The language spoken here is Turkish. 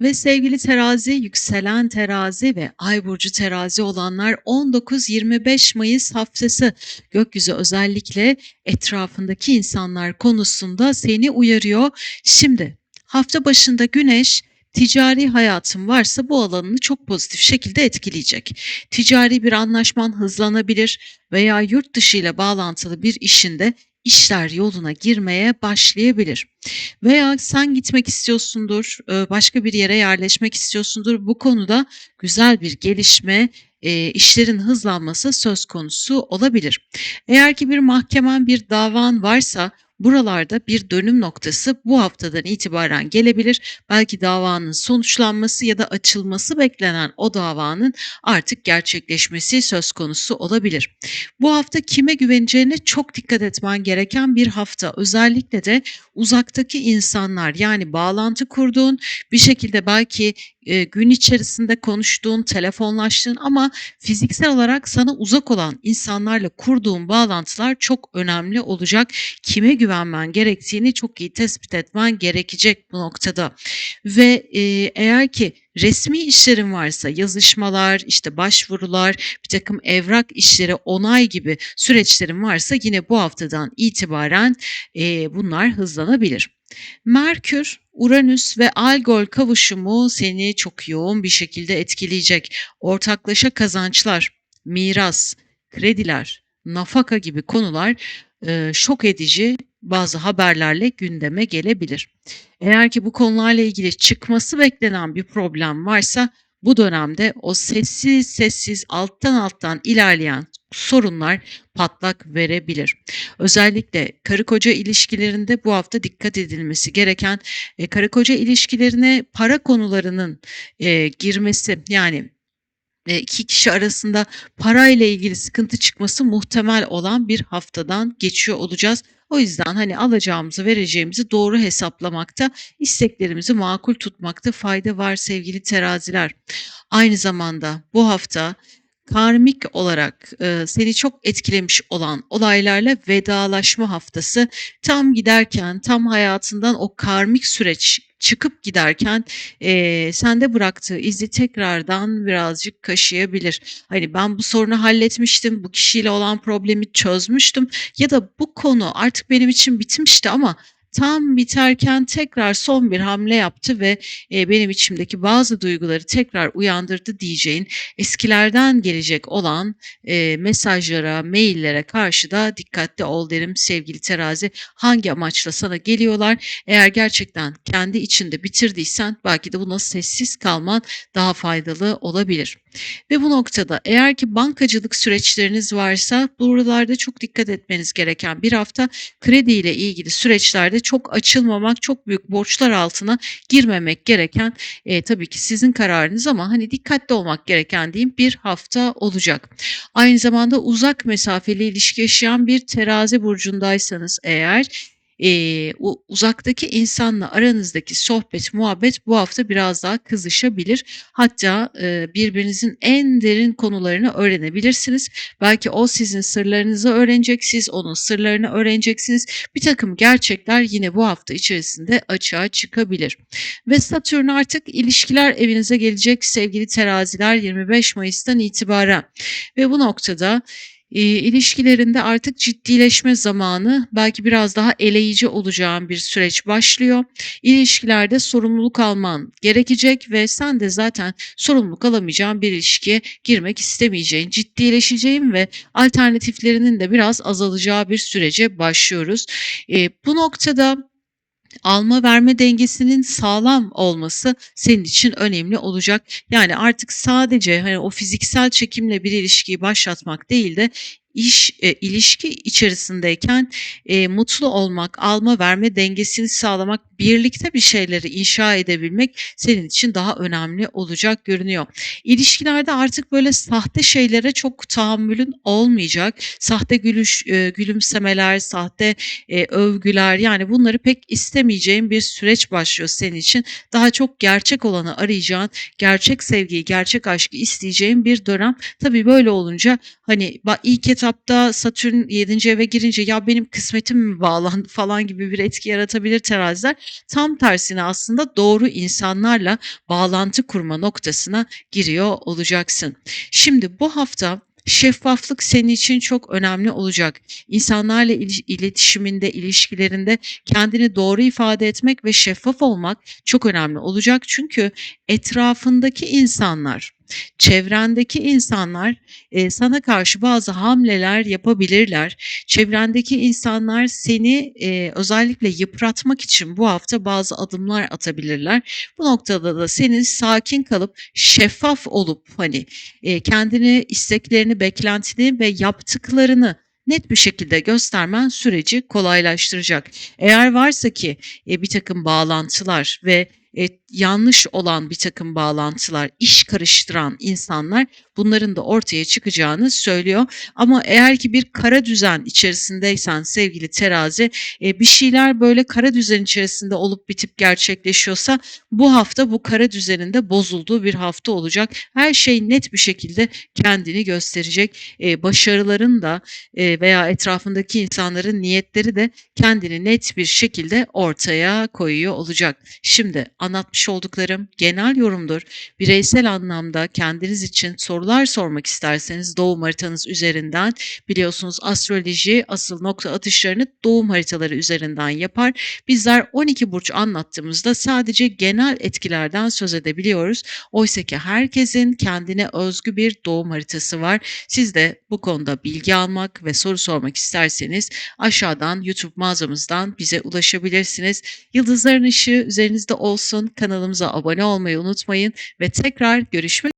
Ve sevgili terazi, yükselen terazi ve ay burcu terazi olanlar 19-25 Mayıs haftası gökyüzü özellikle etrafındaki insanlar konusunda seni uyarıyor. Şimdi hafta başında güneş ticari hayatın varsa bu alanını çok pozitif şekilde etkileyecek. Ticari bir anlaşman hızlanabilir veya yurt dışı ile bağlantılı bir işinde işler yoluna girmeye başlayabilir. Veya sen gitmek istiyorsundur, e, başka bir yere yerleşmek istiyorsundur. Bu konuda güzel bir gelişme, e, işlerin hızlanması söz konusu olabilir. Eğer ki bir mahkemen, bir davan varsa buralarda bir dönüm noktası bu haftadan itibaren gelebilir. Belki davanın sonuçlanması ya da açılması beklenen o davanın artık gerçekleşmesi söz konusu olabilir. Bu hafta kime güveneceğine çok dikkat etmen gereken bir hafta. Özellikle de uzaktaki insanlar yani bağlantı kurduğun bir şekilde belki e, gün içerisinde konuştuğun, telefonlaştığın ama fiziksel olarak sana uzak olan insanlarla kurduğun bağlantılar çok önemli olacak. Kime güvenmen gerektiğini çok iyi tespit etmen gerekecek bu noktada. Ve e, eğer ki resmi işlerin varsa yazışmalar, işte başvurular, bir takım evrak işleri, onay gibi süreçlerin varsa yine bu haftadan itibaren e, bunlar hızlanabilir. Merkür, Uranüs ve Algol kavuşumu seni çok yoğun bir şekilde etkileyecek. Ortaklaşa kazançlar, miras, krediler, nafaka gibi konular e, şok edici bazı haberlerle gündeme gelebilir. Eğer ki bu konularla ilgili çıkması beklenen bir problem varsa bu dönemde o sessiz sessiz alttan alttan ilerleyen sorunlar patlak verebilir. Özellikle karı koca ilişkilerinde bu hafta dikkat edilmesi gereken e, karı koca ilişkilerine para konularının e, girmesi yani e, iki kişi arasında parayla ilgili sıkıntı çıkması muhtemel olan bir haftadan geçiyor olacağız. O yüzden hani alacağımızı vereceğimizi doğru hesaplamakta, isteklerimizi makul tutmakta fayda var sevgili teraziler. Aynı zamanda bu hafta karmik olarak e, seni çok etkilemiş olan olaylarla vedalaşma haftası tam giderken tam hayatından o karmik süreç çıkıp giderken e, sende bıraktığı izi tekrardan birazcık kaşıyabilir. Hani ben bu sorunu halletmiştim, bu kişiyle olan problemi çözmüştüm ya da bu konu artık benim için bitmişti ama tam biterken tekrar son bir hamle yaptı ve e, benim içimdeki bazı duyguları tekrar uyandırdı diyeceğin eskilerden gelecek olan e, mesajlara, maillere karşı da dikkatli ol derim sevgili terazi. Hangi amaçla sana geliyorlar? Eğer gerçekten kendi içinde bitirdiysen belki de buna sessiz kalman daha faydalı olabilir. Ve bu noktada eğer ki bankacılık süreçleriniz varsa buralarda çok dikkat etmeniz gereken bir hafta kredi ile ilgili süreçlerde çok açılmamak, çok büyük borçlar altına girmemek gereken e, tabii ki sizin kararınız ama hani dikkatli olmak gereken diyeyim bir hafta olacak. Aynı zamanda uzak mesafeli ilişki yaşayan bir terazi burcundaysanız eğer e, uzaktaki insanla aranızdaki sohbet, muhabbet bu hafta biraz daha kızışabilir. Hatta e, birbirinizin en derin konularını öğrenebilirsiniz. Belki o sizin sırlarınızı öğrenecek, siz onun sırlarını öğreneceksiniz. Bir takım gerçekler yine bu hafta içerisinde açığa çıkabilir. Ve Satürn artık ilişkiler evinize gelecek sevgili teraziler 25 Mayıs'tan itibaren. Ve bu noktada e, ilişkilerinde artık ciddileşme zamanı belki biraz daha eleyici olacağın bir süreç başlıyor. İlişkilerde sorumluluk alman gerekecek ve sen de zaten sorumluluk alamayacağın bir ilişkiye girmek istemeyeceğin, ciddileşeceğin ve alternatiflerinin de biraz azalacağı bir sürece başlıyoruz. E, bu noktada alma verme dengesinin sağlam olması senin için önemli olacak. Yani artık sadece hani o fiziksel çekimle bir ilişkiyi başlatmak değil de iş e, ilişki içerisindeyken e, mutlu olmak, alma verme dengesini sağlamak, birlikte bir şeyleri inşa edebilmek senin için daha önemli olacak görünüyor. İlişkilerde artık böyle sahte şeylere çok tahammülün olmayacak. Sahte gülüş, e, gülümsemeler, sahte e, övgüler yani bunları pek istemeyeceğin bir süreç başlıyor senin için. Daha çok gerçek olanı arayacağın, gerçek sevgiyi, gerçek aşkı isteyeceğin bir dönem. Tabii böyle olunca hani ilk etap etapta Satürn 7. eve girince ya benim kısmetim mi bağlandı falan gibi bir etki yaratabilir teraziler. Tam tersine aslında doğru insanlarla bağlantı kurma noktasına giriyor olacaksın. Şimdi bu hafta şeffaflık senin için çok önemli olacak. İnsanlarla iletişiminde, ilişkilerinde kendini doğru ifade etmek ve şeffaf olmak çok önemli olacak. Çünkü etrafındaki insanlar, çevrendeki insanlar e, sana karşı bazı hamleler yapabilirler. Çevrendeki insanlar seni e, özellikle yıpratmak için bu hafta bazı adımlar atabilirler. Bu noktada da senin sakin kalıp şeffaf olup hani e, kendini, isteklerini, beklentini ve yaptıklarını net bir şekilde göstermen süreci kolaylaştıracak. Eğer varsa ki e, bir takım bağlantılar ve e, yanlış olan bir takım bağlantılar, iş karıştıran insanlar bunların da ortaya çıkacağını söylüyor. Ama eğer ki bir kara düzen içerisindeysen sevgili terazi e, bir şeyler böyle kara düzen içerisinde olup bitip gerçekleşiyorsa bu hafta bu kara düzenin de bozulduğu bir hafta olacak. Her şey net bir şekilde kendini gösterecek. E, başarıların da e, veya etrafındaki insanların niyetleri de kendini net bir şekilde ortaya koyuyor olacak. Şimdi anlatmış olduklarım genel yorumdur. Bireysel anlamda kendiniz için sorular sormak isterseniz doğum haritanız üzerinden biliyorsunuz astroloji asıl nokta atışlarını doğum haritaları üzerinden yapar. Bizler 12 burç anlattığımızda sadece genel etkilerden söz edebiliyoruz. Oysa ki herkesin kendine özgü bir doğum haritası var. Siz de bu konuda bilgi almak ve soru sormak isterseniz aşağıdan YouTube mağazamızdan bize ulaşabilirsiniz. Yıldızların ışığı üzerinizde olsun. Kanalımıza abone olmayı unutmayın ve tekrar görüşmek